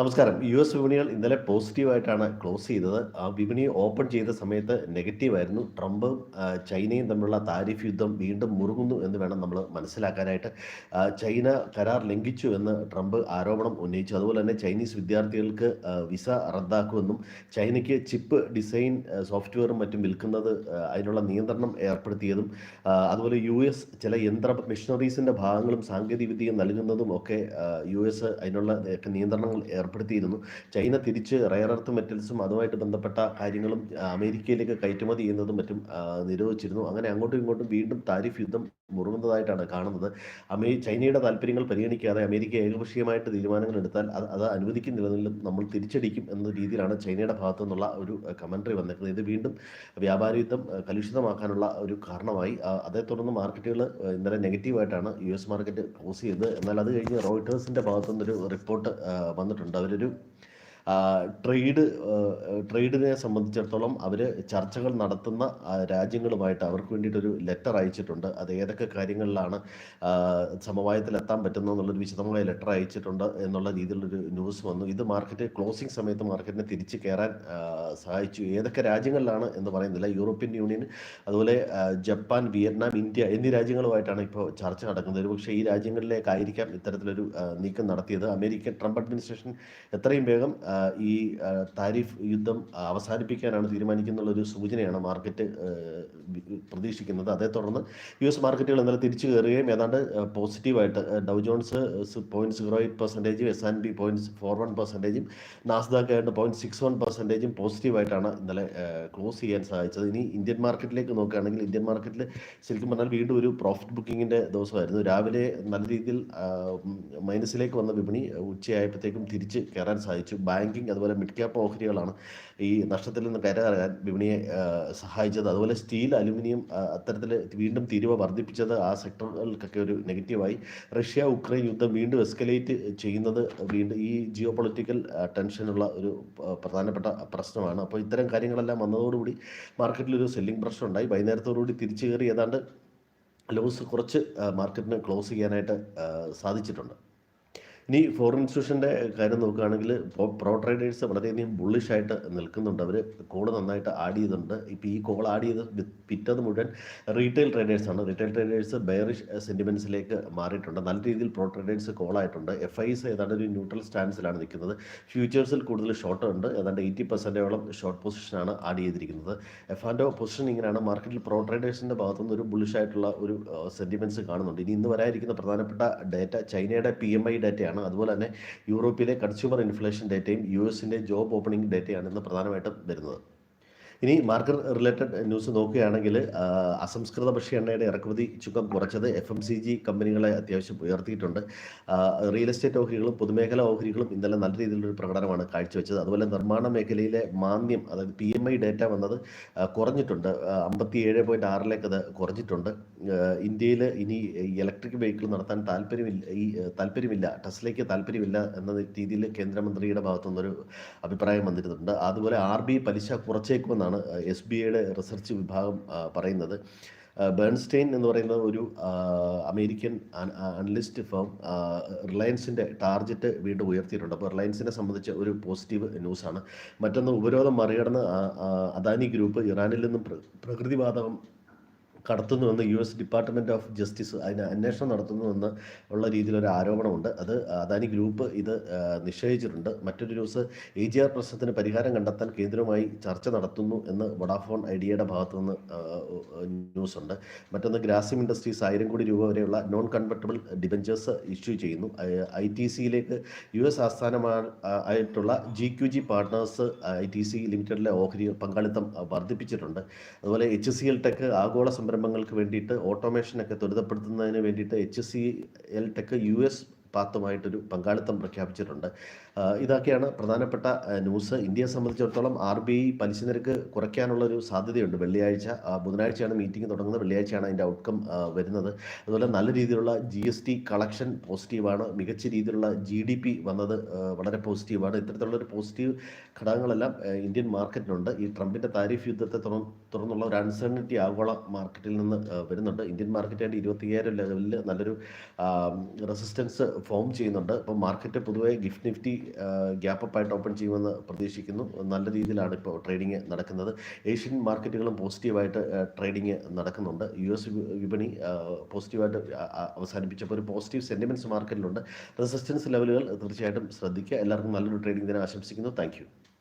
നമസ്കാരം. U S വിപണികൾ ഇന്നലെ പോസിറ്റീവായിട്ടാണ് ക്ലോസ് ചെയ്തത്. ആ വിപണി ഓപ്പൺ ചെയ്ത സമയത്ത് നെഗറ്റീവായിരുന്നു. ട്രംപും ചൈനയും തമ്മിലുള്ള താരിഫ് യുദ്ധം വീണ്ടും മുറുകുന്നു എന്ന് വേണം നമ്മൾ മനസ്സിലാക്കാനായിട്ട്. ചൈന കരാർ ലംഘിച്ചു എന്ന് ട്രംപ് ആരോപണം ഉന്നയിച്ചു. അതുപോലെ തന്നെ ചൈനീസ് വിദ്യാർത്ഥികൾക്ക് വിസ റദ്ദാക്കുമെന്നും ചൈനയ്ക്ക് ചിപ്പ് ഡിസൈൻ സോഫ്റ്റ്വെയറും മറ്റും വിൽക്കുന്നത് അതിനുള്ള നിയന്ത്രണം ഏർപ്പെടുത്തിയതും അതുപോലെ യു എസ് ചില യന്ത്ര മെഷീനറീസിന്റെ ഭാഗങ്ങളും സാങ്കേതികവിദ്യയും നൽകുന്നതും ഒക്കെ യു എസ് അതിനുള്ള നിയന്ത്രണങ്ങൾ നിയന്ത്രണങ്ങൾ ഏർപ്പെടുത്തിയിരുന്നു. ചൈന തിരിച്ച് റയർ എർത്ത് മെറ്റൽസും അതുമായിട്ട് ബന്ധപ്പെട്ട കാര്യങ്ങളും അമേരിക്കയിലേക്ക് കയറ്റുമതി ചെയ്യുന്നതും മറ്റും നിരോധിച്ചിരുന്നു. അങ്ങനെ അങ്ങോട്ടും ഇങ്ങോട്ടും വീണ്ടും താരിഫ് യുദ്ധം മുറുകുന്നതായിട്ടാണ് കാണുന്നത്. അമേ ചൈനയുടെ താല്പര്യങ്ങൾ പരിഗണിക്കാതെ അമേരിക്ക ഏകപക്ഷീയമായിട്ട് തീരുമാനങ്ങൾ എടുത്താൽ അത് അത് അനുവദിക്കുന്നില്ലെങ്കിലും നമ്മൾ തിരിച്ചടിക്കും എന്ന രീതിയിലാണ് ചൈനയുടെ ഭാഗത്തു നിന്നുള്ള ഒരു കമൻട്രി വന്നിരിക്കുന്നത്. ഇത് വീണ്ടും വ്യാപാര യുദ്ധം കലുഷിതമാക്കാനുള്ള ഒരു കാരണമായി. അതേ തുടർന്ന് മാർക്കറ്റുകൾ ഇന്നലെ നെഗറ്റീവായിട്ടാണ് യു എസ് മാർക്കറ്റ് ക്ലോസ് ചെയ്തത്. എന്നാൽ അത് കഴിഞ്ഞ് റോയിട്ടേഴ്സിന്റെ ഭാഗത്തു നിന്നൊരു റിപ്പോർട്ട് വന്നിട്ടുണ്ട്. അവരൊരു ആ, ട്രേഡ് ട്രേഡിനെ സംബന്ധിച്ചിടത്തോളം അവർ ചർച്ചകൾ നടത്തുന്ന രാജ്യങ്ങളുമായിട്ട് അവർക്ക് വേണ്ടിയിട്ടൊരു ലെറ്റർ അയച്ചിട്ടുണ്ട്. അത് ഏതൊക്കെ കാര്യങ്ങളിലാണ് സമവായത്തിലെത്താൻ പറ്റുന്നത് എന്നുള്ളൊരു വിശദമായ ലെറ്റർ അയച്ചിട്ടുണ്ട് എന്നുള്ള രീതിയിലുള്ളൊരു ന്യൂസ് വന്നു. ഇത് മാർക്കറ്റ് ക്ലോസിംഗ് സമയത്ത് മാർക്കറ്റിനെ തിരിച്ച് കയറാൻ സഹായിച്ചു. ഏതൊക്കെ രാജ്യങ്ങളിലാണ് എന്ന് പറയുന്നില്ല. യൂറോപ്യൻ യൂണിയൻ അതുപോലെ ജപ്പാൻ വിയറ്റ്നാം ഇന്ത്യ എന്നീ രാജ്യങ്ങളുമായിട്ടാണ് ഇപ്പോൾ ചർച്ച നടക്കുന്നത്. ഒരുപക്ഷെ ഈ രാജ്യങ്ങളിലേക്കായിരിക്കാം ഇത്തരത്തിലൊരു നീക്കം നടത്തിയത്. അമേരിക്കൻ ട്രംപ് അഡ്മിനിസ്ട്രേഷൻ എത്രയും വേഗം ഈ താരിഫ് യുദ്ധം അവസാനിപ്പിക്കാനാണ് തീരുമാനിക്കുന്നുള്ളൊരു സൂചനയാണ് മാർക്കറ്റ് പ്രതീക്ഷിക്കുന്നത്. അതേ തുടർന്ന് യു എസ് മാർക്കറ്റുകൾ ഇന്നലെ തിരിച്ചു കയറുകയും ഏതാണ്ട് പോസിറ്റീവായിട്ട് Dow Jones point zero eight പെർസെന്റേജും S and P point four one പെർസെന്റേജും Nasdaq ആയിട്ട് പോയിന്റ് സിക്സ് വൺ പെർസെന്റേജും പോസിറ്റീവായിട്ടാണ് ഇന്നലെ ക്ലോസ് ചെയ്യാൻ സാധിച്ചത്. ഇനി ഇന്ത്യൻ മാർക്കറ്റിലേക്ക് നോക്കുകയാണെങ്കിൽ ഇന്ത്യൻ മാർക്കറ്റിൽ ശരിക്കും പറഞ്ഞാൽ വീണ്ടും ഒരു പ്രോഫിറ്റ് ബുക്കിങ്ങിന്റെ ദിവസമായിരുന്നു. രാവിലെ നല്ല രീതിയിൽ മൈനസിലേക്ക് വന്ന വിപണി ഉച്ചയായപ്പോഴത്തേക്കും തിരിച്ച് കയറാൻ സാധിച്ചു. ബാങ്കിങ് അതുപോലെ മിഡ് ക്യാപ്പ് ഓഹരികളാണ് ഈ നഷ്ടത്തിൽ നിന്ന് കരകയറാൻ വിപണിയെ സഹായിച്ചത്. അതുപോലെ സ്റ്റീൽ അലുമിനിയം അത്തരത്തിൽ വീണ്ടും തീരുവ വർദ്ധിപ്പിച്ചത് ആ സെക്ടറുകൾക്കൊക്കെ ഒരു നെഗറ്റീവായി റഷ്യ ഉക്രൈൻ യുദ്ധം വീണ്ടും എസ്കലേറ്റ് ചെയ്യുന്നത് വീണ്ടും ഈ ജിയോ പൊളിറ്റിക്കൽ ടെൻഷനുള്ള ഒരു പ്രധാനപ്പെട്ട പ്രശ്നമാണ്. അപ്പോൾ ഇത്തരം കാര്യങ്ങളെല്ലാം വന്നതോടുകൂടി മാർക്കറ്റിൽ ഒരു സെല്ലിംഗ് പ്രഷർ ഉണ്ടായി. വൈകുന്നേരത്തോടുകൂടി തിരിച്ചു കയറി ഏതാണ്ട് ലോസ് കുറച്ച് മാർക്കറ്റിന് ക്ലോസ് ചെയ്യാനായിട്ട് സാധിച്ചിട്ടുണ്ട്. ഇനി ഫോറിൻ ഇൻസ്റ്റിറ്റ്യൂഷന്റെ കാര്യം നോക്കുകയാണെങ്കിൽ പ്രോ ട്രേഡേഴ്സ് വളരെയധികം ബുള്ളിഷായിട്ട് നിൽക്കുന്നുണ്ട്. അവർ കോൾ നന്നായിട്ട് ആഡ് ചെയ്തിട്ടുണ്ട്. ഇപ്പോൾ ഈ കോൾ ആഡ് ചെയ്ത് വിറ്റത് മുഴുവൻ റീറ്റെയിൽ ട്രേഡേഴ്സാണ് റീറ്റെയിൽ ട്രേഡേഴ്സ് ബെയറിഷ് സെന്റിമെന്റ്സിലേക്ക് മാറിയിട്ടുണ്ട്. നല്ല രീതിയിൽ പ്രോ ട്രേഡേഴ്സ് കോൾ ആയിട്ടുണ്ട്. എഫ് ഐസ് ഏതാണ്ട് ഒരു ന്യൂട്രൽ സ്റ്റാൻസിലാണ് നിൽക്കുന്നത്. ഫ്യൂച്ചേഴ്സിൽ കൂടുതൽ ഷോർട്ട് ഉണ്ട്. ഏതാണ്ട് എയ്റ്റി പെർസെന്റോളം ഷോർട്ട് പൊസിഷനാണ് ആഡ് ചെയ്തിരിക്കുന്നത്. എഫ് ആൻഡ് പൊസിഷൻ ഇങ്ങനെയാണ്. മാർക്കറ്റിൽ പ്രോ ട്രേഡേഴ്സിന്റെ ഭാഗത്തുനിന്ന് ഒരു ബുള്ളിഷായിട്ടുള്ള ഒരു സെന്റിമെന്റ്സ് കാണുന്നുണ്ട്. ഇനി ഇന്ന് വരായിരിക്കുന്ന പ്രധാനപ്പെട്ട ഡേറ്റ ചൈനയുടെ പി എം ഐ ഡേറ്റയാണ് അതുപോലെ തന്നെ യൂറോപ്പിലെ കൺസ്യൂമർ ഇൻഫ്ലേഷൻ ഡേറ്റയും യു എസിന്റെ ജോബ് ഓപ്പണിംഗ് ഡേറ്റയാണ് ഇന്ന് പ്രധാനമായിട്ടും വരുന്നത്. ഇനി മാർക്കറ്റ് റിലേറ്റഡ് ന്യൂസ് നോക്കുകയാണെങ്കിൽ അസംസ്കൃത ഭക്ഷ്യ എണ്ണയുടെ ഇറക്കുമതി ചുക്കം കുറച്ചത് എഫ് എം സി ജി കമ്പനികളെ അത്യാവശ്യം ഉയർത്തിയിട്ടുണ്ട്. റിയൽ എസ്റ്റേറ്റ് ഓഹരികളും പൊതുമേഖലാ ഓഹരികളും ഇന്നലെ നല്ല രീതിയിലൊരു പ്രകടനമാണ് കാഴ്ചവെച്ചത്. അതുപോലെ നിർമ്മാണ മേഖലയിലെ മാന്ദ്യം അതായത് പി എം ഐ ഡേറ്റ വന്നത് കുറഞ്ഞിട്ടുണ്ട്. അമ്പത്തി ഏഴ് പോയിന്റ് ആറിലേക്ക് അത് കുറഞ്ഞിട്ടുണ്ട്. ഇന്ത്യയിൽ ഇനി ഇലക്ട്രിക് വെഹിക്കിൾ നടത്താൻ താല്പര്യമില്ല ഈ താല്പര്യമില്ല ടെസ്ലയ്ക്ക് താല്പര്യമില്ല എന്ന രീതിയിൽ കേന്ദ്രമന്ത്രിയുടെ ഭാഗത്തു നിന്നൊരു അഭിപ്രായം വന്നിരുന്നുണ്ട്. അതുപോലെ ആർ ബി പലിശ കുറച്ചേക്കുമെന്നാണ് എസ് ബി ഐയുടെ റിസർച്ച് വിഭാഗം പറയുന്നത്. ബേൺസ്റ്റൈൻ എന്ന് പറയുന്ന ഒരു അമേരിക്കൻ അനലിസ്റ്റ് ഫേം റിലയൻസിന്റെ ടാർജറ്റ് വീണ്ടും ഉയർത്തിയിട്ടുണ്ട്. അപ്പോൾ റിലയൻസിനെ സംബന്ധിച്ച് ഒരു പോസിറ്റീവ് ന്യൂസാണ്. മറ്റൊന്ന് ഉപരോധം മറികടന്ന് അദാനി ഗ്രൂപ്പ് ഇറാനിൽ നിന്നും പ്ര- പ്രകൃതിവാതകം കടത്തുന്നുവെന്ന് U S department of justice അതിന് അന്വേഷണം നടത്തുന്നുവെന്ന് ഉള്ള രീതിയിലൊരു ആരോപണമുണ്ട്. അത് അദാനി ഗ്രൂപ്പ് ഇത് നിഷേധിച്ചിട്ടുണ്ട് മറ്റൊരു ന്യൂസ് എ ജി ആർ പ്രശ്നത്തിന് പരിഹാരം കണ്ടെത്താൻ കേന്ദ്രവുമായി ചർച്ച നടത്തുന്നു എന്ന് വൊഡാഫോൺ ഐഡിയയുടെ ഭാഗത്തു നിന്ന് ന്യൂസ് ഉണ്ട് മറ്റൊന്ന് ഗ്രാസിം ഇൻഡസ്ട്രീസ് ആയിരം കോടി രൂപ വരെയുള്ള നോൺ കൺവെർട്ടബിൾ ഡിബഞ്ചേഴ്സ് ഇഷ്യൂ ചെയ്യുന്നു. ഐ ടി സിയിലേക്ക് U S ആസ്ഥാനമായിട്ടുള്ള G Q G partners I T C ലിമിറ്റഡിലെ ഓഹരി പങ്കാളിത്തം വർദ്ധിപ്പിച്ചിട്ടുണ്ട്. അതുപോലെ എച്ച് സി എൽ ടെക് ആഗോള സംരംഭങ്ങൾക്ക് വേണ്ടിയിട്ട് ഓട്ടോമേഷനൊക്കെ ത്വരിതപ്പെടുത്തുന്നതിന് വേണ്ടിയിട്ട് H C L tech U S പാത്തുമായിട്ടൊരു പങ്കാളിത്തം പ്രഖ്യാപിച്ചിട്ടുണ്ട്. ഇതൊക്കെയാണ് പ്രധാനപ്പെട്ട ന്യൂസ്. ഇന്ത്യയെ സംബന്ധിച്ചിടത്തോളം ആർ ബി ഐ പലിശ നിരക്ക് കുറയ്ക്കാനുള്ളൊരു സാധ്യതയുണ്ട്. വെള്ളിയാഴ്ച ബുധനാഴ്ചയാണ് മീറ്റിംഗ് തുടങ്ങുന്നത്. വെള്ളിയാഴ്ചയാണ് അതിന്റെ ഔട്ട്കം വരുന്നത്. അതുപോലെ നല്ല രീതിയിലുള്ള ജി എസ് ടി കളക്ഷൻ പോസിറ്റീവാണ്. മികച്ച രീതിയിലുള്ള ജി ഡി പി വന്നത് വളരെ പോസിറ്റീവാണ്. ഇത്തരത്തിലുള്ള ഒരു പോസിറ്റീവ് ഘടകങ്ങളെല്ലാം ഇന്ത്യൻ മാർക്കറ്റിനുണ്ട്. ഈ ട്രംപിന്റെ താരിഫ് യുദ്ധത്തെ തുടർന്ന് തുടർന്നുള്ള ഒരു അൺസർണിറ്റി ആഗോള മാർക്കറ്റിൽ നിന്ന് വരുന്നുണ്ട്. ഇന്ത്യൻ മാർക്കറ്റ് ആയിട്ട് ഇരുപത്തിയ്യായിരം ലെവലിൽ നല്ലൊരു റെസിസ്റ്റൻസ് ഫോം ചെയ്യുന്നുണ്ട്. അപ്പോൾ മാർക്കറ്റ് പൊതുവെ ഗിഫ്റ്റ് നിഫ്റ്റി ഗ്യാപ്പ് അപ്പ് ആയിട്ട് ഓപ്പൺ ചെയ്യുമെന്ന് പ്രതീക്ഷിക്കുന്നു. നല്ല രീതിയിലാണ് ഇപ്പോൾ ട്രേഡിംഗ് നടക്കുന്നത്. ഏഷ്യൻ മാർക്കറ്റുകളും പോസിറ്റീവായിട്ട് ട്രേഡിംഗ് നടക്കുന്നുണ്ട്. യു എസ് വിപണി പോസിറ്റീവായിട്ട് അവസാനിപ്പിച്ചപ്പോൾ ഒരു പോസിറ്റീവ് സെന്റിമെന്റ്സ് മാർക്കറ്റിലുണ്ട് റെസിസ്റ്റൻസ് ലെവലുകൾ തീർച്ചയായിട്ടും ശ്രദ്ധിക്കുക. എല്ലാവർക്കും നല്ലൊരു ട്രേഡിംഗ് ദിനം ആശംസിക്കുന്നു. താങ്ക്